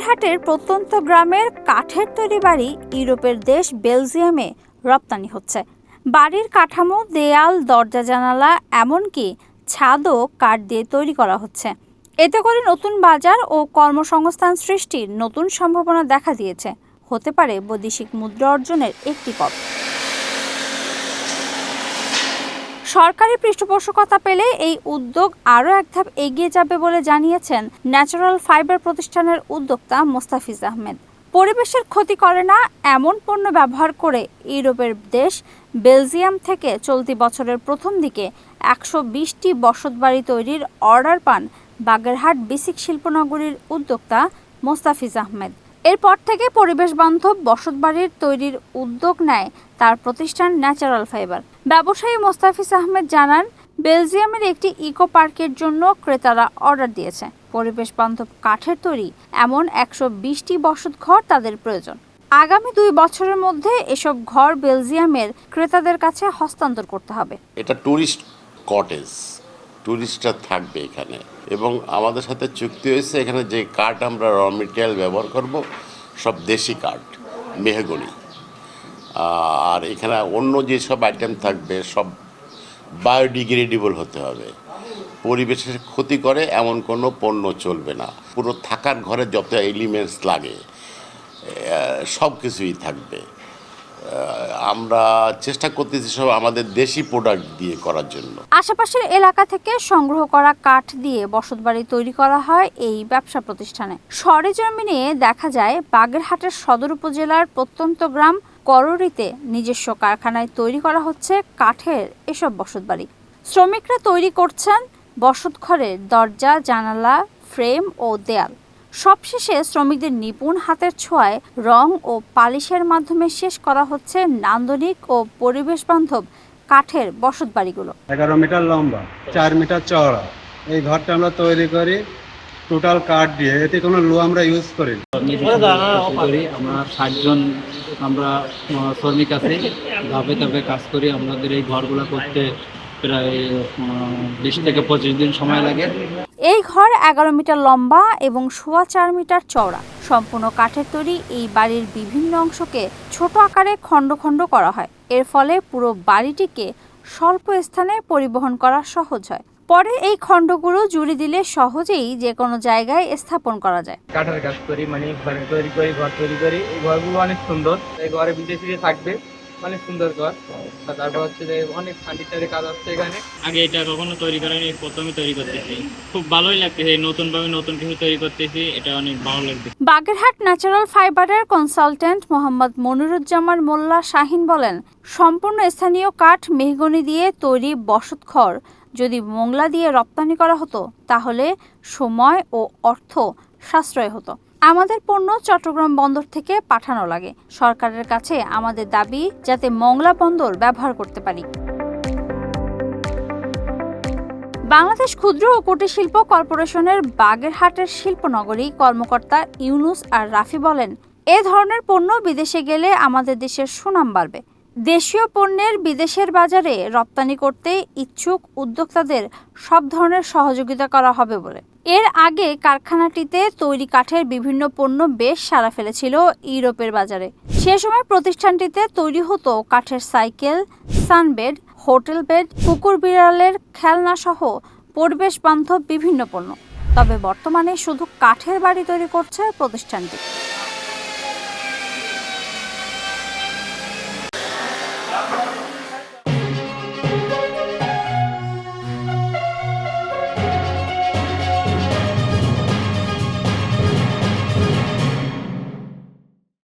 বাগেরহাটের প্রত্যন্ত গ্রামের কাঠের তৈরি বাড়ি ইউরোপের দেশ বেলজিয়ামে রপ্তানি হচ্ছে। বাড়ির কাঠামো, দেয়াল, দরজা, জানালা, এমনকি ছাদও কাঠ দিয়ে তৈরি করা হচ্ছে। এতে করে নতুন বাজার ও কর্মসংস্থান সৃষ্টির নতুন সম্ভাবনা দেখা দিয়েছে। হতে পারে বৈদেশিক মুদ্রা অর্জনের একটি পথ। সরকারি পৃষ্ঠপোষকতা পেলে এই উদ্যোগ আরও এক ধাপ এগিয়ে যাবে বলে জানিয়েছেন ন্যাচারাল ফাইবার প্রতিষ্ঠানের উদ্যোক্তা মোস্তাফিজ আহমেদ। পরিবেশের ক্ষতি করে না এমন পণ্য ব্যবহার করে ইউরোপের দেশ বেলজিয়াম থেকে চলতি বছরের প্রথম দিকে একশো বিশটি বসতবাড়ি তৈরির অর্ডার পান বাগেরহাট বিসিক শিল্পনগরীর উদ্যোক্তা মোস্তাফিজ আহমেদ। এরপর থেকে পরিবেশ বান্ধব বসতবাড়ির তৈরির উদ্যোগ নেয় তার প্রতিষ্ঠান ন্যাচারাল ফাইবার। ব্যবসায়ী মোস্তাফিজ আহমেদ জানান, বেলজিয়ামের একটি ইকো পার্কের জন্য ক্রেতারা অর্ডার দিয়েছে। পরিবেশ বান্ধব কাঠের তৈরি এমন একশো বিশটি বসত ঘর তাদের প্রয়োজন। আগামী দুই বছরের মধ্যে এসব ঘর বেলজিয়ামের ক্রেতাদের কাছে হস্তান্তর করতে হবে। এটা ট্যুরিস্ট কটেজ ট্যুরিস্টরা থাকবে এখানে। এবং আমাদের সাথে চুক্তি হয়েছে, এখানে যে কাঠ আমরা র মেটেরিয়াল ব্যবহার করব, সব দেশি কাঠ, মেহগনি। আর এখানে অন্য যেসব আইটেম থাকবে, সব বায়োডিগ্রেডেবল হতে হবে। পরিবেশের ক্ষতি করে এমন কোনো পণ্য চলবে না। পুরো থাকার ঘরে যত এলিমেন্টস লাগে সব কিছুই থাকবে। আমরা চেষ্টা করতেছি সব আমাদের দেশি প্রোডাক্ট দিয়ে করার জন্য। আশেপাশের এলাকা থেকে সংগ্রহ করা কাঠ দিয়ে বসতবাড়ি তৈরি করা হয় এই ব্যবসা প্রতিষ্ঠানে। সরেজমিনে দেখা যায়, বাগেরহাটের সদর উপজেলার প্রত্যন্ত গ্রাম কররিতে নিজস্ব কারখানায় তৈরি করা হচ্ছে কাঠের এসব বসতবাড়ি। শ্রমিকরা তৈরি করছেন বসতঘরের দরজা, জানালা, ফ্রেম ও দেয়াল। সবশেষে শ্রমিকদের নিপুণ হাতের ছোঁয়ায় রং ও পালিশের মাধ্যমে শেষ করা হচ্ছে নান্দনিক ও পরিবেশ বান্ধব কাঠের বসতবাড়িগুলো। এগারো মিটার লম্বা, চার মিটার চওড়া। এই ঘরটা আমরা তৈরি করি টোটাল কাঠ দিয়ে এতে কোনো লো আমরা ইউজ করি আমরা ষাটজন আমরা শ্রমিক আছি। ধাপে ধাপে কাজ করি। আমাদের এই ঘরগুলো করতে প্রায় বিশ থেকে পঁচিশ দিন সময় লাগে। এই ঘর এগারো মিটার লম্বা এবং সোয়া চার মিটার চওড়া। সম্পূর্ণ কাঠের তৈরি এই বাড়ির বিভিন্ন অংশকে ছোট আকারে খণ্ড খণ্ড করা হয়। এর ফলে পুরো বাড়িটিকে স্বল্প স্থানে পরিবহন করা সহজ হয়। পরে এই খণ্ডগুলো জুড়ে দিলে সহজেই যে কোনো জায়গায় স্থাপন করা যায়। কাঠের কাজ করি মানে ঘর তৈরি করি ঘর তৈরি করি। এই ঘরগুলো অনেক সুন্দর। এই ঘরে বিদেশিরা থাকবে অনেক সুন্দর ঘর। তারপর হচ্ছে যে অনেক ফার্নিচারের কাজ আছে এখানে। আগে এটা কখনো তৈরি করেনি প্রথমে তৈরি করতেছি। খুব ভালোই লাগতেছে নতুন ভাবে নতুন কিছু তৈরি করতেছি এটা অনেক ভালো লাগতেছে। বাগেরহাট ন্যাচারাল ফাইবারের কনসালটেন্ট মোহাম্মদ মনিরুজ্জামান মোল্লা শাহিন বলেন সম্পূর্ণ স্থানীয় কাঠ মেহগনি দিয়ে তৈরি বসত বসতঘর যদি মোংলা দিয়ে রপ্তানি করা হতো, তাহলে সময় ও অর্থ সাশ্রয় হতো। আমাদের পণ্য চট্টগ্রাম বন্দর থেকে পাঠানো লাগে। সরকারের কাছে আমাদের দাবি যাতে মংলা বন্দর ব্যবহার করতে পারি। বাংলাদেশ ক্ষুদ্র ও কুটির শিল্প কর্পোরেশনের বাগেরহাটের শিল্পনগরী কর্মকর্তা ইউনুস আর রাফি বলেন, এ ধরনের পণ্য বিদেশে গেলে আমাদের দেশের সুনাম বাড়বে। দেশীয় পণ্যের বিদেশের বাজারে রপ্তানি করতে ইচ্ছুক উদ্যোক্তাদের সব ধরনের সহযোগিতা করা হবে বলে। এর আগে কারখানাটিতে তৈরি কাঠের বিভিন্ন পণ্য বেশ সাড়া ফেলেছিল ইউরোপের বাজারে। সে সময় প্রতিষ্ঠানটিতে তৈরি হতো কাঠের সাইকেল, সানবেড, হোটেল বেড কুকুর বিড়ালের খেলনা সহ পরিবেশ বান্ধব বিভিন্ন পণ্য। তবে বর্তমানে শুধু কাঠের বাড়ি তৈরি করছে প্রতিষ্ঠানটি।